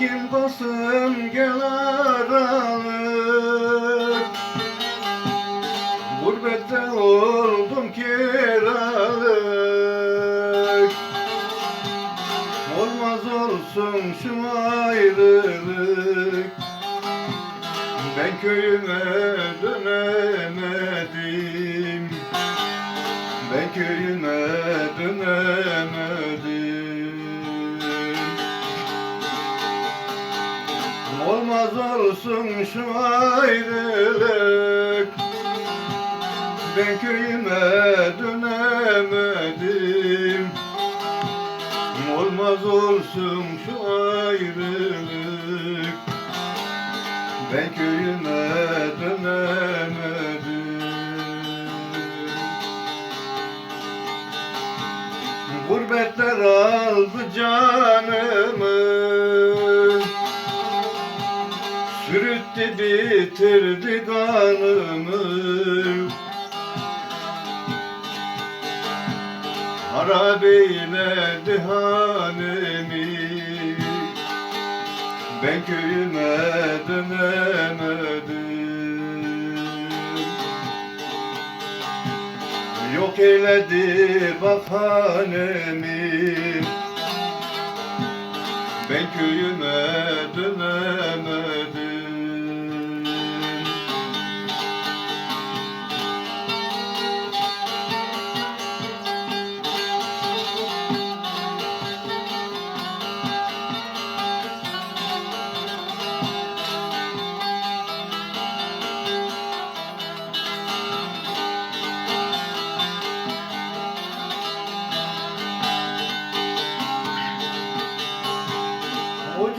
Tekin basın gel aralık. Gurbette oldum kiralık. Olmaz olsun şu ayrılık. Ben köyüme dönemedim. Ben köyüme dönemedim olsun şu ayrılık. Ben köyüme dönemedim. Olmaz olsun şu ayrılık. Ben köyüme dönemedim. Gurbetler aldı canımı Sürüttü bitirdi kanımı. Harap eyledi hanemi Ben köyüme dönemedim. Yok eyledi bahanemi Ben köyüme dönemedim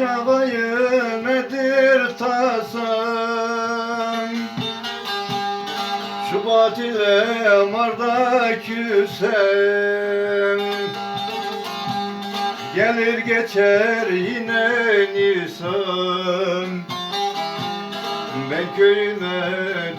Ocağayı nedir tasan? Şubat ile Mart'ta küsen. Gelir geçer yine Nisan. Ben köyüme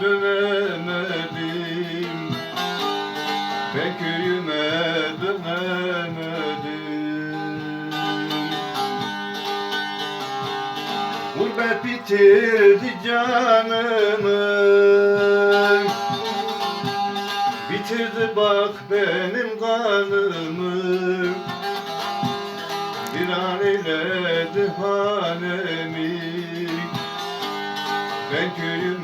bitirdi canımı. Bitirdi bak benim kanımı. Bir an eyledi hanemi. Ben köyüme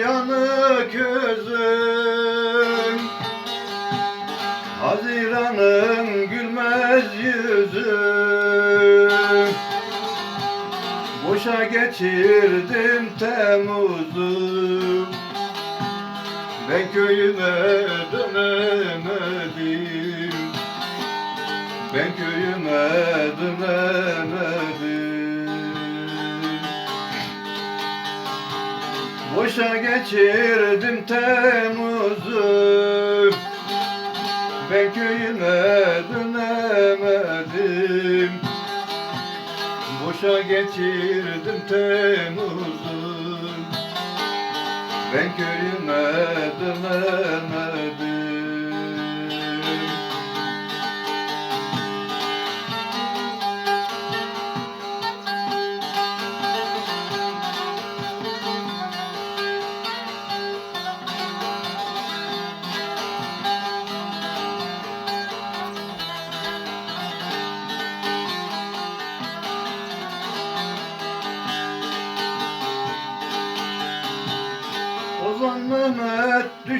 Yanık gözüm Haziran'ın gülmez yüzü. Boşa geçirdim Temmuz'u. Ben köyüme dönemedim. Ben köyüme dönemedim Boşa geçirdim Temmuz'u. Ben köyüme dönemedim. Boşa geçirdim Temmuz'u. Ben köyüme dönemedim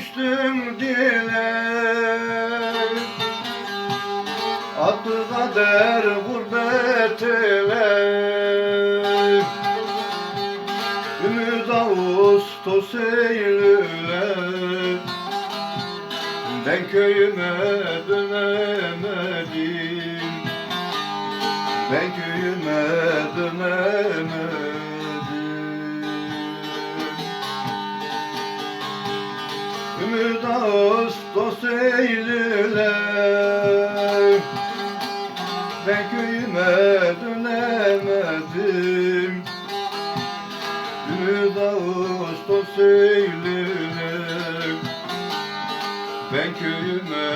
düştüm dile. Attı kader gurbet ele. Ümit Ağustos Eylül'e. Ben köyüme dönemedim. Ben köyüme dönemedim Ağustos Eylül'e Ben köyüme dönemedim. Ümit Ağustos Eylül'e Ben köyüme